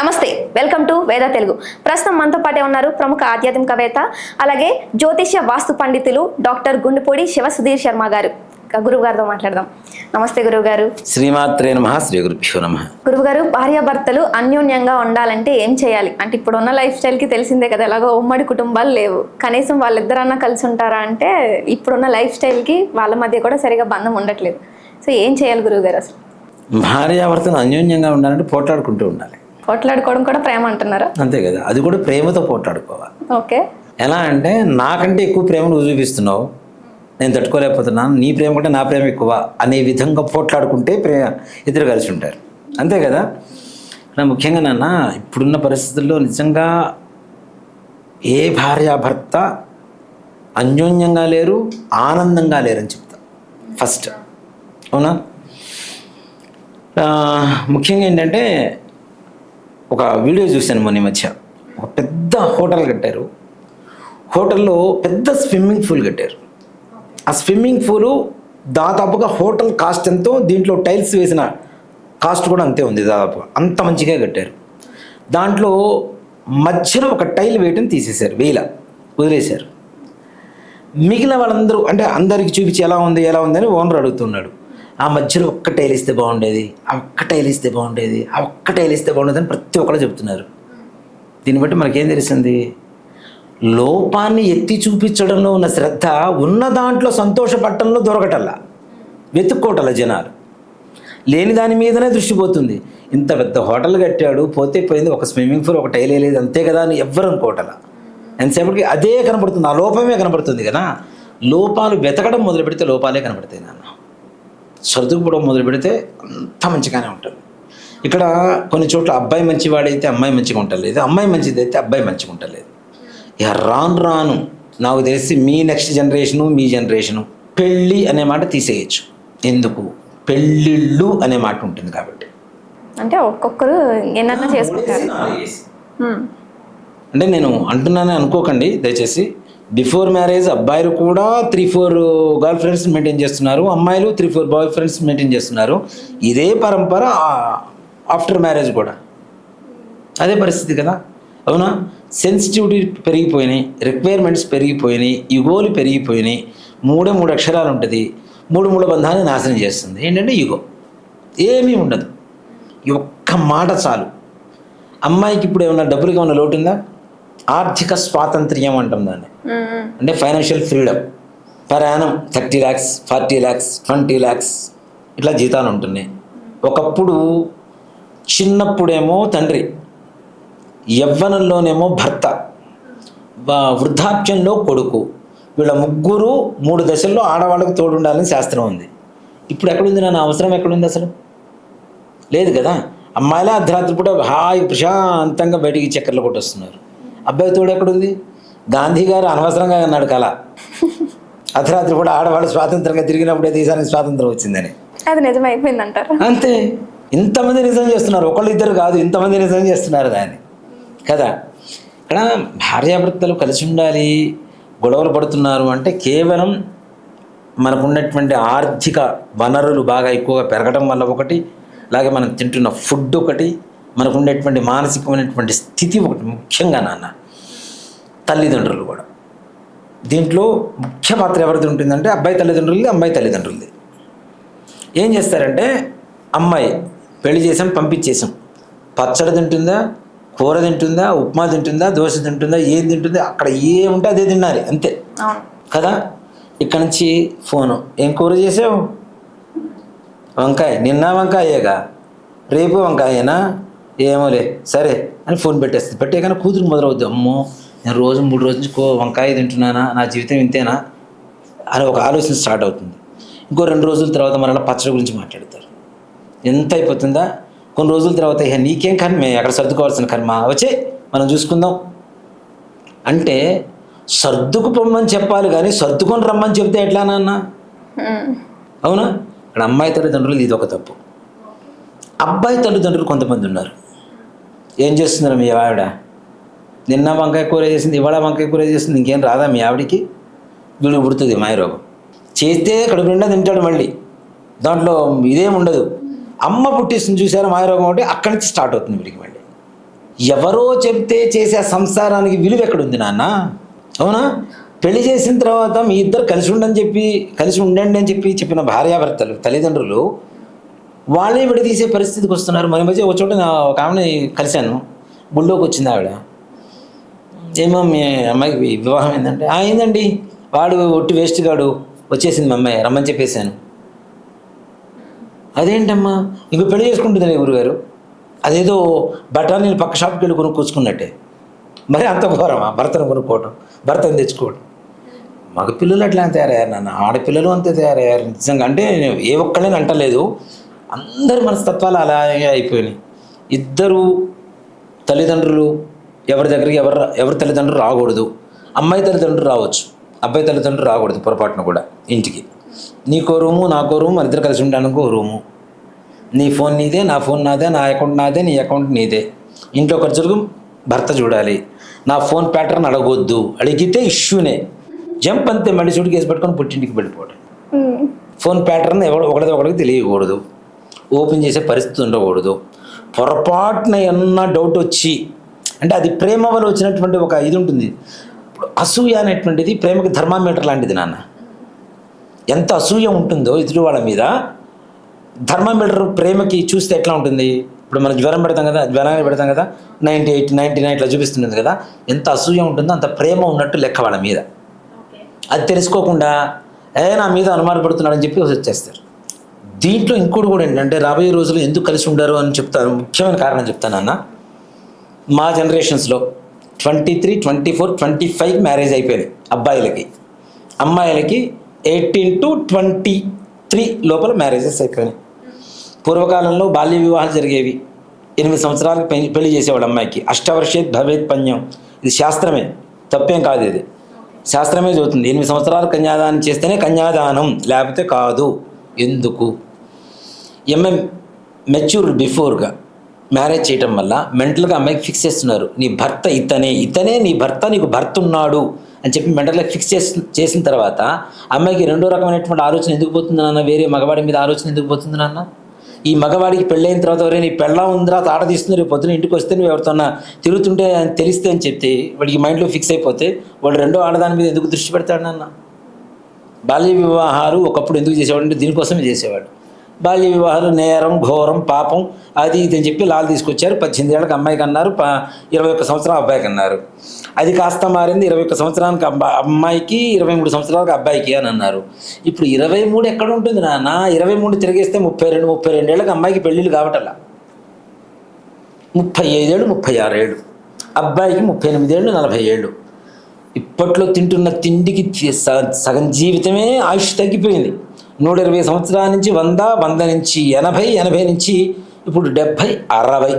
నమస్తే welcome to వేద తెలుగు. ప్రస్తుతం మనతో పాటే ఉన్నారు ప్రముఖ ఆధ్యాత్మికవేత్త అలాగే జ్యోతిష్య వాస్తు పండితులు డాక్టర్ గుండుపూడి శివ సుధీర్ శర్మ గారు. గురువు గారితో మాట్లాడదాం. నమస్తే గురువు గారు. శ్రీమాత్రే నమ శ్రీ గురుభ్యో నమ. గురువు గారు భార్యాభర్తలు అన్యోన్యంగా ఉండాలంటే ఏం చేయాలి? అంటే ఇప్పుడున్న లైఫ్ స్టైల్కి తెలిసిందే కదా ఎలాగో ఉమ్మడి కుటుంబాలు లేవు. కనీసం వాళ్ళిద్దరన్నా కలిసి ఉంటారా అంటే ఇప్పుడున్న లైఫ్ స్టైల్కి వాళ్ళ మధ్య కూడా సరిగా బంధం ఉండట్లేదు. సో ఏం చేయాలి గురువు గారు అసలు? భార్యాభర్తలు అన్యోన్యంగా ఉండాలంటే పోట్లాడుకుంటూ ఉండాలి. పోట్లాడుకోవడం కూడా ప్రేమ అంటున్నారా? అంతే కదా అది కూడా ప్రేమతో పోట్లాడుకోవాలి. ఓకే. ఎలా అంటే నాకంటే ఎక్కువ ప్రేమ నువ్వు చూపిస్తున్నావు నేను తట్టుకోలేకపోతున్నాను నీ ప్రేమ కంటే నా ప్రేమ ఎక్కువ అనే విధంగా పోట్లాడుకుంటే ప్రేమ ఇద్దరు కలిసి ఉంటారు. అంతే కదా? నా ముఖ్యంగా నాన్న ఇప్పుడున్న పరిస్థితుల్లో నిజంగా ఏ భార్యాభర్త అన్యోన్యంగా లేరు ఆనందంగా లేరని చెప్తా. ఫస్ట్. అవునా? ముఖ్యంగా ఏంటంటే ఒక వీడియో చూశాను మొన్న ఈ మధ్య. ఒక పెద్ద హోటల్ కట్టారు. హోటల్లో పెద్ద స్విమ్మింగ్ పూల్ కట్టారు. ఆ స్విమ్మింగ్ పూల్ దాదాపుగా హోటల్ కాస్ట్ ఎంతో దీంట్లో టైల్స్ వేసిన కాస్ట్ కూడా అంతే ఉంది దాదాపు. అంత మంచిగా కట్టారు. దాంట్లో మధ్యలో ఒక టైల్ వేయటం తీసేశారు. వేల వదిలేశారు. మిగిలిన వాళ్ళందరూ అంటే అందరికి చూపించి ఎలా ఉంది ఎలా ఉందని ఓనర్ అడుగుతున్నాడు. ఆ మధ్యలో ఒక్క టైల్ ఇస్తే బాగుండేది ఆ ఒక్క టైల్ ఇస్తే బాగుండేది ఆ ఒక్క టైల్ ఇస్తే బాగుండేది అని ప్రతి ఒక్కరు చెప్తున్నారు. దీన్ని బట్టి మనకేం తెలిసింది లోపాన్ని ఎత్తి చూపించడంలో ఉన్న శ్రద్ధ ఉన్న దాంట్లో సంతోషపడటంలో దొరకటల్లా. వెతుక్కోటల జనాలు. లేని దాని మీదనే దృష్టి పోతుంది. ఇంత పెద్ద హోటల్ కట్టాడు పోతే పోయింది ఒక స్విమ్మింగ్ పూల్ ఒక టైల్ వేయలేదు అంతే కదా అని ఎవ్వరు అనుకోవటలా ఎంతసేపటికి అదే కనపడుతుంది ఆ లోపమే కనపడుతుంది కదా. లోపాలు వెతకడం మొదలు పెడితే లోపాలే కనపడతాయి నాన్న. సర్దుకుపోవడం మొదలు పెడితే అంత మంచిగానే ఉంటుంది ఇక్కడ కొన్ని చోట్ల అబ్బాయి మంచివాడైతే అమ్మాయి మంచిగా ఉండలేదు అమ్మాయి మంచిది అయితే అబ్బాయి మంచిగా ఉండలేదు ఇక రాను రాను నాకు తెలిసి మీ నెక్స్ట్ జనరేషను మీ జనరేషను పెళ్ళి అనే మాట తీసేయచ్చు. ఎందుకు? పెళ్ళిళ్ళు అనే మాట ఉంటుంది కాబట్టి. అంటే ఒక్కొక్కరు చేసుకుంటారు. అంటే నేను అంటున్నానని అనుకోకండి దయచేసి బిఫోర్ మ్యారేజ్ అబ్బాయిలు కూడా three four girl friends maintain చేస్తున్నారు అమ్మాయిలు three four boy friends maintain చేస్తున్నారు. ఇదే పరంపర ఆఫ్టర్ మ్యారేజ్ కూడా. అదే పరిస్థితి కదా? అవునా? సెన్సిటివిటీ పెరిగిపోయినాయి రిక్వైర్మెంట్స్ పెరిగిపోయినాయి యుగోలు పెరిగిపోయినాయి. మూడే మూడు అక్షరాలు ఉంటుంది మూడు మూడు బంధాన్ని నాశనం చేస్తుంది. ఏంటంటే యుగో ఏమీ ఉండదు. ఈ ఒక్క మాట చాలు. అమ్మాయికి ఇప్పుడు ఏమైనా డబ్బులు ఏమైనా లోటు ఉందా? ఆర్థిక స్వాతంత్ర్యం అంటాం దాన్ని. అంటే financial freedom per annum thirty lakhs forty lakhs twenty lakhs ఇట్లా జీతాలు ఉంటున్నాయి. ఒకప్పుడు చిన్నప్పుడేమో తండ్రి యవ్వనంలోనేమో భర్త వృద్ధాప్యంలో కొడుకు వీళ్ళ ముగ్గురు మూడు దశల్లో ఆడవాళ్ళకు తోడుండాలని శాస్త్రం ఉంది. ఇప్పుడు ఎక్కడుంది నాన్న? అవసరం ఎక్కడుంది అసలు? లేదు కదా? అమ్మాయిలే అర్ధరాత్రి పూట హాయి ప్రశాంతంగా బయటికి చక్కర్లు కొట్టొస్తున్నారు. అబ్బాయి తోడు ఎక్కడుంది? గాంధీ గారు అనవసరంగా అన్నాడు కళ. అర్ధరాత్రి కూడా ఆడవాళ్ళు స్వాతంత్రంగా తిరిగినప్పుడే దేశానికి స్వాతంత్రం వచ్చిందని. అది నిజమైపోయింది అంటారు అంతే. ఇంతమంది నిజం చేస్తున్నారు. ఒకళ్ళు ఇద్దరు కాదు ఇంతమంది నిజం చేస్తున్నారు దాన్ని. కదా? ఇక్కడ భార్యాభర్తలు కలిసి ఉండాలి గొడవలు పడుతున్నారు అంటే కేవలం మనకున్నటువంటి ఆర్థిక వనరులు బాగా ఎక్కువగా పెరగడం వల్ల ఒకటి అలాగే మనం తింటున్న ఫుడ్ ఒకటి మనకు ఉండేటువంటి మానసికమైనటువంటి స్థితి ఒకటి ముఖ్యంగా నాన్న తల్లిదండ్రులు కూడా. దీంట్లో ముఖ్య పాత్ర ఎవరిది ఉంటుందంటే అబ్బాయి తల్లిదండ్రులది అమ్మాయి తల్లిదండ్రులది. ఏం చేస్తారంటే అమ్మాయి పెళ్ళి చేసాం పంపించేసాం. పచ్చడి తింటుందా కూర తింటుందా ఉప్మా తింటుందా దోశ తింటుందా ఏం తింటుందా అక్కడ ఏముంటే అదే తినాలి అంతే. కదా? ఇక్కడ నుంచి ఫోను. ఏం కూర చేసావు? వంకాయ. నిన్న వంకాయేగా? రేపు వంకాయేనా? ఏమోలే సరే అని ఫోన్ పెట్టేస్తుంది. పెట్టేకన్నా కూతురు మొదలవుద్ది. అమ్మో నేను రోజు మూడు రోజు నుంచి వంకాయ తింటున్నానా? నా జీవితం ఇంతేనా? అని ఒక ఆలోచన స్టార్ట్ అవుతుంది. ఇంకో రెండు రోజుల తర్వాత మరలా పచ్చడి గురించి మాట్లాడతారు. ఎంత అయిపోతుందా? కొన్ని రోజుల తర్వాత ఇక నీకేం కర్మ? అక్కడ సర్దుకోవాల్సిన కర్మ. వచ్చే మనం చూసుకుందాం. అంటే సర్దుకు పొమ్మని చెప్పాలి కానీ సర్దుకొని రమ్మని చెప్తే ఎట్లా నాన్న? అవునా? ఇక్కడ అమ్మాయి తల్లిదండ్రులు ఇది ఒక తప్పు. అబ్బాయి తల్లిదండ్రులు కొంతమంది ఉన్నారు. ఏం చేస్తున్నారు మీ ఆవిడ? నిన్న వంకాయ కూర చేసింది ఇవాళ వంకాయ కూర చేసింది ఇంకేం రాదా మీ ఆవిడికి? వీడు పుడుతుంది మాయరోగం చేస్తే కడుపు నిండా తింటాడు మళ్ళీ. దాంట్లో ఇదేం ఉండదు. అమ్మ పుట్టిస్తుంది చూసారు మాయరోగం అంటే అక్కడి నుంచి స్టార్ట్ అవుతుంది వీడికి మళ్ళీ. ఎవరో చెప్తే చేసే ఆ సంసారానికి విలువ ఎక్కడుంది నాన్న? అవునా? పెళ్ళి చేసిన తర్వాత మీ ఇద్దరు కలిసి ఉండని చెప్పి కలిసి ఉండండి అని చెప్పి చెప్పిన భార్యాభర్తలు తల్లిదండ్రులు వాళ్ళే విడదీసే పరిస్థితికి వస్తున్నారు. మన మధ్య ఒక చోట నా ఒక ఆమెని కలిశాను. గుళ్ళోకి వచ్చింది ఆవిడ. ఏమో మీ అమ్మాయికి వివాహం ఏంటంటే "ఆ, అయిందండి వాడు ఒట్టి వేస్ట్ గాడు. వచ్చేసింది మా అమ్మాయి. రమ్మని చెప్పేశాను. అదేంటమ్మా? ఇంక పెళ్ళి చేసుకుంటుంది గురుగారు అదేదో బఠానీలు పక్క షాప్కి వెళ్ళి కొనుక్కొచ్చుకున్నట్టే. మరి అంత ఘోరమా? భర్తను కొనుక్కోవడం భర్తను తెచ్చుకోవడం మగ పిల్లలు అట్లా తయారయ్యారు నాన్న. ఆడపిల్లలు అంతే తయారయ్యారు. నిజంగా అంటే నేను ఏ ఒక్కళ్ళని అంటలేదు. అందరి మనస్తత్వాలు అలాగే అయిపోయినాయి. ఇద్దరు తల్లిదండ్రులు ఎవరి దగ్గరికి ఎవరు ఎవరి తల్లిదండ్రులు రాకూడదు. అమ్మాయి తల్లిదండ్రులు రావచ్చు. అబ్బాయి తల్లిదండ్రులు రాకూడదు పొరపాటున కూడా ఇంటికి. నీకో రూము నాకో రూము మన ఇద్దరు కలిసి ఉండడానికి ఓ రూము. నీ ఫోన్ నీదే నా ఫోన్ నాదే నా అకౌంట్ నాదే నీ అకౌంట్ నీదే. ఇంట్లో ఖర్చులకు భర్త చూడాలి. నా ఫోన్ ప్యాటర్న్ అడగొద్దు. అడిగితే ఇష్యూనే. జంప్ అంతే మళ్ళీ సూట్ కేసు పట్టుకొని పుట్టింటికి వెళ్ళిపోవడం. ఫోన్ ప్యాటర్న్ ఎవడు ఒకటిది ఒకటికి తెలియకూడదు. ఓపెన్ చేసే పరిస్థితి ఉండకూడదు. పొరపాటున ఏమన్నా డౌట్ వచ్చి అంటే అది ప్రేమ వల్ల వచ్చినటువంటి ఒక ఇది ఉంటుంది. ఇప్పుడు అసూయ అనేటువంటిది ప్రేమకి థర్మామీటర్ లాంటిది నాన్న. ఎంత అసూయ ఉంటుందో ఎదుటి వాళ్ళ మీద థర్మామీటర్ ప్రేమకి చూస్తే ఎట్లా ఉంటుంది? ఇప్పుడు మనం జ్వరం పెడతాం కదా జ్వరాన్ని పెడతాం కదా నైంటీ ఎయిట్ నైంటీ నైన్ ఇట్లా చూపిస్తుంది కదా ఎంత అసూయ ఉంటుందో అంత ప్రేమ ఉన్నట్టు లెక్క వాళ్ళ మీద. అది తెలుసుకోకుండా ఏ నా మీద అనుమానపడుతున్నాడని చెప్పి వచ్చేస్తారు. దీంట్లో ఇంకోటి కూడా ఏంటంటే రాబోయే రోజులు ఎందుకు కలిసి ఉండరు అని చెప్తాను ముఖ్యమైన కారణం చెప్తాను అన్న. మా జనరేషన్స్లో twenty three twenty four twenty five marriage అయిపోయింది అబ్బాయిలకి. అమ్మాయిలకి ఎయిటీన్ టు ట్వంటీ త్రీ లోపల మ్యారేజెస్ అయిపోయినాయి. పూర్వకాలంలో బాల్య వివాహాలు జరిగేవి. ఎనిమిది సంవత్సరాలకు పెళ్ళి పెళ్ళి చేసేవాడు అమ్మాయికి. అష్టవర్షే భవేత్ పణ్యం ఇది శాస్త్రమే. తప్పేం కాదు ఇది. శాస్త్రమే చదువుతుంది. ఎనిమిది సంవత్సరాలు కన్యాదానం చేస్తేనే కన్యాదానం. లేకపోతే కాదు. ఎందుకు? ఎంఎం మెచ్యూర్ బిఫోర్గా మ్యారేజ్ చేయటం వల్ల మెంటల్గా అమ్మాయికి ఫిక్స్ చేస్తున్నారు. నీ భర్త ఇతనే ఇతనే నీ భర్త నీకు భర్త ఉన్నాడు అని చెప్పి మెంటల్గా ఫిక్స్ చేసి చేసిన తర్వాత అమ్మాయికి రెండో రకమైనటువంటి ఆలోచన ఎందుకు పోతుంది నాన్న? వేరే మగవాడి మీద ఆలోచన ఎందుకు పోతుంది నాన్న? ఈ మగవాడికి పెళ్ళైన తర్వాత ఎవరైనా నీ పెళ్ళ ఉందిరా తాట తీస్తున్నారు రేపు పొద్దున ఇంటికి వస్తే నువ్వు ఎవరితోన్నా తిరుగుతుంటే అని తెలిస్తే అని చెప్తే వాడికి మైండ్లో ఫిక్స్ అయిపోతే వాడు రెండో ఆడదాని మీద ఎందుకు దృష్టి పెడతాడు నాన్న? బాల్య వివాహాలు ఒకప్పుడు ఎందుకు చేసేవాడు అంటే దీనికోసమే చేసేవాడు. బాల్య వివాహాలు నేరం ఘోరం పాపం అది ఇది అని చెప్పి లాల్ తీసుకొచ్చారు. పద్దెనిమిది ఏళ్ళకి అమ్మాయికి అన్నారు ప ఇరవై ఒక్క సంవత్సరం అబ్బాయికి అన్నారు అది కాస్త మారింది. ఇరవై ఒక్క సంవత్సరానికి అబ్బా అమ్మాయికి ఇరవై మూడు సంవత్సరాలకు అబ్బాయికి అని అన్నారు. ఇప్పుడు ఇరవై మూడు ఎక్కడ ఉంటుంది నాన్న? ఇరవై మూడు తిరిగేస్తే ముప్పై రెండు ముప్పై రెండేళ్ళకి అమ్మాయికి పెళ్ళిళ్ళు కావటల్లా ముప్పై ఐదేళ్ళు ముప్పై ఆరేళ్ళు అబ్బాయికి ముప్పై ఎనిమిదేళ్ళు నలభై ఏళ్ళు. ఇప్పట్లో తింటున్న తిండికి సగం జీవితమే ఆయుష్ తగ్గిపోయింది. నూట ఇరవై సంవత్సరాల నుంచి వంద వంద నుంచి ఎనభై ఎనభై నుంచి ఇప్పుడు డెబ్భై అరవై.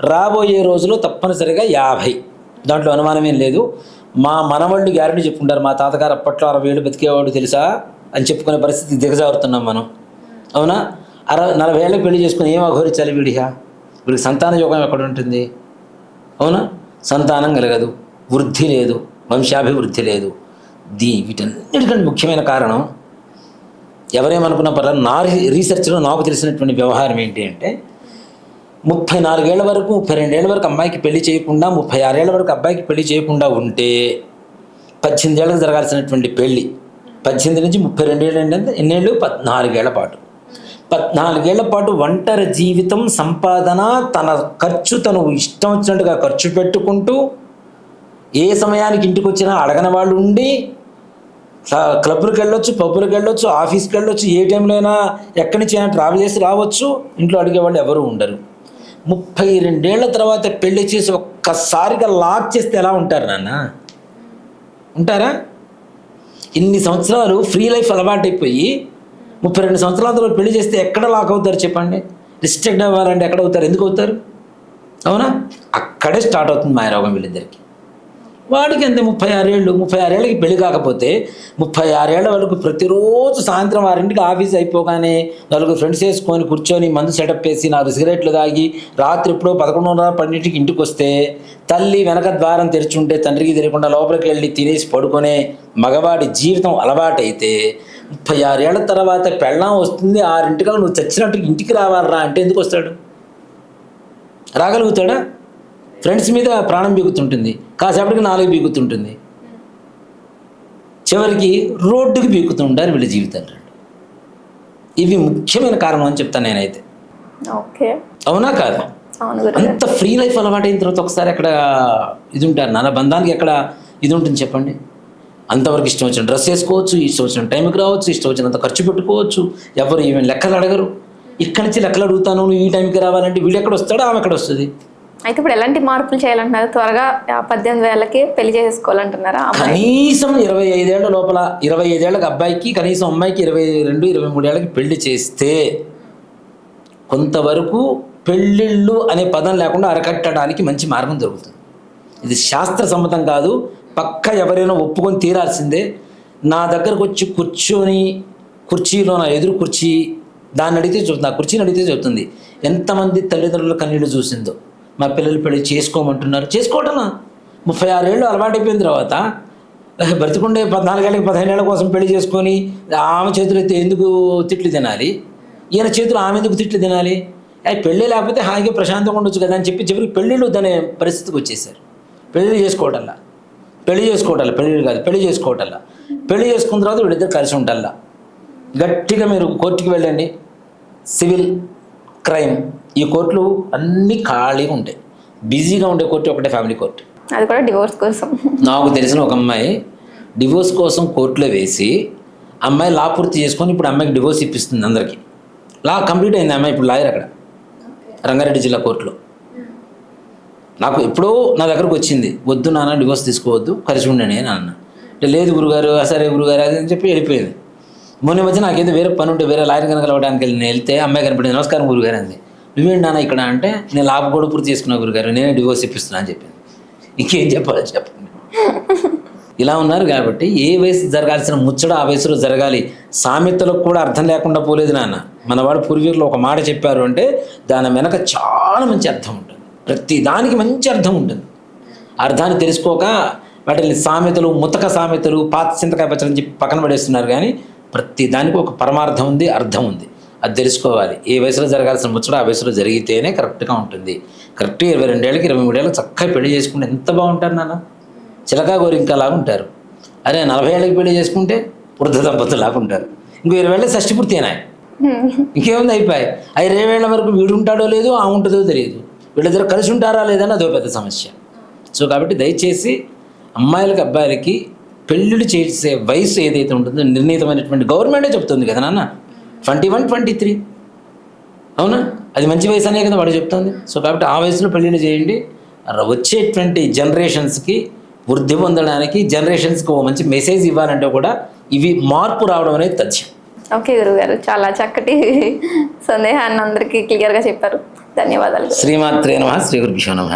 రాబోయే రోజులో తప్పనిసరిగా యాభై. దాంట్లో అనుమానమేం లేదు. మా మనవాళ్ళు గ్యారెంటీ చెప్పుకుంటారు మా తాతగారు అప్పట్లో అరవై ఏళ్ళు బతికేవాడు తెలుసా? అని చెప్పుకునే పరిస్థితి దిగజారుతున్నాం మనం. అవునా? అరవై నలభై ఏళ్ళకి పెళ్ళి చేసుకుని ఏం అఘోరించాలి వీడిగా వీడికి సంతాన యోగం ఎక్కడ ఉంటుంది? అవునా? సంతానం కలగదు. వృద్ధి లేదు. వంశాభివృద్ధి లేదు. దీ వీటన్నిటికంటే ముఖ్యమైన కారణం ఎవరేమనుకున్న పర్లేదు నా రీసెర్చ్లో నాకు తెలిసినటువంటి వ్యవహారం ఏంటి అంటే ముప్పై నాలుగేళ్ళ వరకు ముప్పై రెండేళ్ళ వరకు అమ్మాయికి పెళ్ళి చేయకుండా ముప్పై ఆరేళ్ళ వరకు అబ్బాయికి పెళ్ళి చేయకుండా ఉంటే పద్దెనిమిది ఏళ్ళకి జరగాల్సినటువంటి పెళ్ళి పద్దెనిమిది నుంచి ముప్పై రెండేళ్ళు అంటే ఎన్నేళ్ళు? పద్నాలుగేళ్ళ పాటు. పద్నాలుగేళ్ళ పాటు ఒంటరి జీవితం సంపాదన తన ఖర్చు తను ఇష్టం వచ్చినట్టుగా ఖర్చు పెట్టుకుంటూ ఏ సమయానికి ఇంటికి వచ్చినా అడగని వాళ్ళు ఉండి క్లబ్లకు వెళ్ళొచ్చు పబ్బులకు వెళ్ళొచ్చు ఆఫీస్కి వెళ్ళొచ్చు ఏ టైంలో అయినా ఎక్కడి నుంచి అయినా ట్రావెల్ చేసి రావచ్చు. ఇంట్లో అడిగే వాళ్ళు ఎవరు ఉండరు. ముప్పై రెండేళ్ళ తర్వాత పెళ్ళి చేసి ఒక్కసారిగా లాక్ చేస్తే ఎలా ఉంటారు నాన్న? ఉంటారా? ఇన్ని సంవత్సరాలు ఫ్రీ లైఫ్ అలవాటైపోయి ముప్పై రెండు సంవత్సరాల తర్వాత పెళ్ళి చేస్తే ఎక్కడ లాక్ అవుతారు చెప్పండి? రిస్ట్రిక్ట్ అవ్వాలంటే ఎక్కడ అవుతారు? ఎందుకు అవుతారు? అవునా? అక్కడే స్టార్ట్ అవుతుంది మాయరోగం వీళ్ళిద్దరికి వాడికి అంతే ముప్పై ఆరేళ్ళు. ముప్పై ఆరేళ్ళకి పెళ్ళి కాకపోతే ముప్పై ఆరేళ్ళ వరకు ప్రతిరోజు సాయంత్రం ఆరింటికి ఆఫీస్ అయిపోగానే నలుగురు ఫ్రెండ్స్ వేసుకొని కూర్చొని మందు సెటప్ వేసి నాలుగు సిగరెట్లు తాగి రాత్రి ఎప్పుడో పదకొండున్నర పన్నెండింటికి ఇంటికి వస్తే తల్లి వెనక ద్వారం తెరిచుంటే తండ్రికి తెలియకుండా లోపలికి వెళ్ళి తినేసి పడుకునే మగవాడి జీవితం అలవాటైతే ముప్పై ఆరేళ్ళ తర్వాత పెళ్ళాం వస్తుంది. ఆరింటికల్లా నువ్వు చచ్చినట్టు ఇంటికి రావాలరా అంటే ఎందుకు వస్తాడు? రాగలుగుతాడా? ఫ్రెండ్స్ మీద ప్రాణం బీగుతుంటుంది. కాసేపటికి నాలుగు బీగుతుంటుంది. చివరికి రోడ్డుకి బీగుతుంటారు వీళ్ళ జీవితాలు. ఇవి ముఖ్యమైన కారణం అని చెప్తాను నేనైతే. ఓకే. అవునా కాదా? అంత ఫ్రీ లైఫ్ అలవాటైన తర్వాత ఒకసారి అక్కడ ఇది ఉంటారు నాన్న బంధానికి ఎక్కడ ఇది ఉంటుంది చెప్పండి? అంతవరకు ఇష్టం వచ్చిన డ్రెస్ వేసుకోవచ్చు ఇష్టం వచ్చిన టైంకి రావచ్చు ఇష్టం వచ్చినంత ఖర్చు పెట్టుకోవచ్చు. ఎవరు ఈవెన్ లెక్కలు అడగరు. ఇక్కడి నుంచి లెక్కలు అడుగుతాను నువ్వు ఈ టైంకి రావాలంటే వీడు ఎక్కడ వస్తాడో ఆమె ఎక్కడ వస్తుంది? అయితే ఇప్పుడు ఎలాంటి మార్పులు చేయాలంటున్నారు? త్వరగా పద్దెనిమిది వేలకి పెళ్ళి చేసుకోవాలంటున్నారా కనీసం ఇరవై ఐదేళ్ళ లోపల ఇరవై ఐదేళ్ళకి అబ్బాయికి కనీసం అమ్మాయికి ఇరవై రెండు ఇరవై మూడేళ్ళకి పెళ్ళి చేస్తే కొంతవరకు పెళ్ళిళ్ళు అనే పదం లేకుండా అరకట్టడానికి మంచి మార్గం దొరుకుతుంది. ఇది శాస్త్ర సమ్మతం కాదు పక్క ఎవరైనా ఒప్పుకొని తీరాల్సిందే. నా దగ్గరకు వచ్చి కూర్చొని కుర్చీలో నా ఎదురు కుర్చీ దాన్ని అడిగితే చెబుతుంది ఆ కుర్చీని అడిగితే చెబుతుంది ఎంతమంది తల్లిదండ్రుల కన్నీళ్ళు చూసిందో. మా పిల్లలు పెళ్ళి చేసుకోమంటున్నారు. చేసుకోవటమా? ముప్పై ఆరేళ్ళు అలవాటైపోయిన తర్వాత బ్రతికుండే పద్నాలుగేళ్ళకి పదిహేనేళ్ళ కోసం పెళ్ళి చేసుకొని ఆమె చేతులు అయితే ఎందుకు తిట్లు తినాలి? ఈయన చేతులు ఆమె ఎందుకు తిట్లు తినాలి? అది పెళ్ళి లేకపోతే హాయిగా ప్రశాంతంగా ఉండొచ్చు కదా అని చెప్పి చివరికి పెళ్ళిళ్ళు అనే పరిస్థితికి వచ్చేసారు. పెళ్ళిళ్ళు చేసుకోవటంలా. పెళ్ళి చేసుకోవటల్లా పెళ్ళిళ్ళు కాదు పెళ్ళి చేసుకోవటల్లా పెళ్ళి చేసుకున్న తర్వాత వీళ్ళిద్దరు కలిసి ఉంటల్లా గట్టిగా మీరు కోర్టుకి వెళ్ళండి. Civil crime. ఈ కోర్టులు అన్నీ ఖాళీగా ఉంటాయి. బిజీగా ఉండే కోర్టు ఒకటే ఫ్యామిలీ కోర్టు. అది కూడా డివోర్స్ కోసం. నాకు తెలిసిన ఒక అమ్మాయి డివోర్స్ కోసం కోర్టులో వేసి అమ్మాయి లా పూర్తి చేసుకొని ఇప్పుడు అమ్మాయికి డివోర్స్ ఇప్పిస్తుంది అందరికీ. లా కంప్లీట్ అయింది అమ్మాయి ఇప్పుడు లాయర్ అక్కడ రంగారెడ్డి జిల్లా కోర్టులో. నాకు ఎప్పుడో నా దగ్గరకు వచ్చింది వద్దు నాన్న డివోర్స్ తీసుకోవద్దు కలిసి ఉండండి అని అన్న. అంటే లేదు గురుగారు "ఆ, సరే గురుగారు అది అని చెప్పి వెళ్ళిపోయింది. మొన్న మధ్య నాకేదో వేరే పని ఉంటే వేరే లాయర్ కనకలవడానికి వెళ్ళి నేను వెళ్తే అమ్మాయి కనిపడింది నమస్కారం గురుగారు అంది. నువ్వేంటి నాన్న ఇక్కడ అంటే నేను లాభ కూడా పూర్తి చేసుకున్నా గురుగారు నేనే డివోర్స్ ఇప్పిస్తున్నా అని చెప్పింది. ఇంకేం చెప్పాలో చెప్పండి. ఇలా ఉన్నారు కాబట్టి ఏ వయసు జరగాల్సిన ముచ్చట ఆ వయసులో జరగాలి. సామెతలకు కూడా అర్థం లేకుండా పోలేదు నాన్న. మనవాడు పూర్వీకులు ఒక మాట చెప్పారు అంటే దాని వెనక చాలా మంచి అర్థం ఉంటుంది. ప్రతి దానికి మంచి అర్థం ఉంటుంది. అర్థాన్ని తెలుసుకోక వాటిని సామెతలు ముతక సామెతలు పాత చింతకాయ పచ్చడి చెప్పి పక్కన పడేస్తున్నారు కానీ ప్రతి దానికి ఒక పరమార్థం ఉంది అర్థం ఉంది. అది తెలుసుకోవాలి. ఏ వయసులో జరగాల్సిన ముచ్చట ఆ వయసులో జరిగితేనే కరెక్ట్గా ఉంటుంది. కరెక్ట్గా ఇరవై రెండేళ్ళకి ఇరవై మూడేళ్ళకి చక్కగా పెళ్ళి చేసుకుంటే ఎంత బాగుంటారు నాన్న? చిలకా గోరింకలాగా ఉంటారు. అదే నలభై ఏళ్ళకి పెళ్ళి చేసుకుంటే వృద్ధ దంపతులాగా ఉంటారు. ఇంకో ఇరవై ఏళ్ళకి షష్టి పూర్తి అయినాయి. ఇంకేముంది అయిపోయి ఆ ఇరవై ఏళ్ళ వరకు వీడు ఉంటాడో లేదో ఆ ఉంటుందో తెలియదు. వీళ్ళిద్దరు కలిసి ఉంటారా లేదని అదో పెద్ద సమస్య. సో కాబట్టి దయచేసి అమ్మాయిలకి అబ్బాయిలకి పెళ్ళిళ్ళు చేసే వయసు ఏదైతే ఉంటుందో నిర్ణీతమైనటువంటి గవర్నమెంటే చెప్తుంది కదా నాన్న. Twenty one twenty three. అవునా? అది మంచి వయసు అనే కదా వాడు చెప్తుంది. సో కాబట్టి ఆ వయసులో పెళ్ళిళ్ళు చేయండి. వచ్చేటువంటి జనరేషన్స్కి వృద్ధి పొందడానికి జనరేషన్స్కి ఓ మంచి మెసేజ్ ఇవ్వాలంటే కూడా ఇవి మార్పు రావడం అనేది తథ్యం. ఓకే గురుగారు చాలా చక్కటి సందేహాన్ని అందరికీ క్లియర్గా చెప్పారు. ధన్యవాదాలు. శ్రీమాత్రే నమ శ్రీ గురుభ్యో నమ.